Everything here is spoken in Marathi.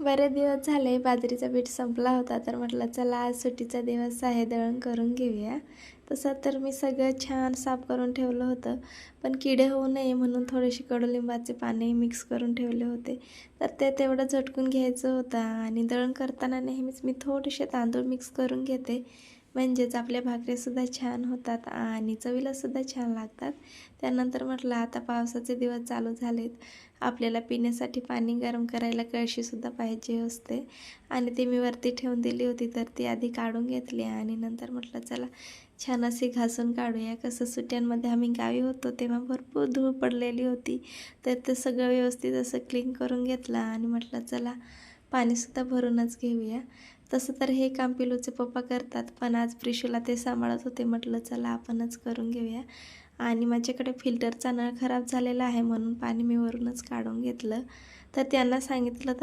बरेच दिवस झाले बाजरीचा पीठ संपला होता तर म्हटलं चला आज सुट्टीचा दिवस आहे दळण करून घेऊया. तसं तर मी सगळं छान साफ करून ठेवलं होतं पण किडे होऊ नये म्हणून थोडेसे कडुलिंबाचे पाने मिक्स करून ठेवले होते. तर ते तेवढं झटकून घ्यायचं होतं आणि दळण करताना नेहमीच मी थोडेसे तांदूळ मिक्स करून घेते. म्हणजेच आपल्या भाकरीसुद्धा छान होतात आणि चवीलासुद्धा छान लागतात. त्यानंतर म्हटलं आता पावसाचे दिवस चालू झालेत. आपल्याला पिण्यासाठी पाणी गरम करायला कळशीसुद्धा पाहिजे असते. आणि ती मी वरती ठेवून दिली होती तर ती आधी काढून घेतली आणि नंतर म्हटलं चला छान असे घासून काढूया. कसं सुट्ट्यांमध्ये आम्ही गावी होतो तेव्हा भरपूर धूळ पडलेली होती. तर ते सगळं व्यवस्थित असं क्लीन करून घेतलं आणि म्हटलं चला पाणीसुद्धा भरूनच घेऊया. तसं तर हे काम पिलूचे पप्पा करतात पण आज प्रिशूला ते सांभाळत होते म्हटलं चला आपणच करून घेऊया. आणि माझ्याकडे फिल्टरचा नळ खराब झालेला आहे म्हणून पाणी मी वरूनच काढून घेतलं. तर त्यांना सांगितलं तर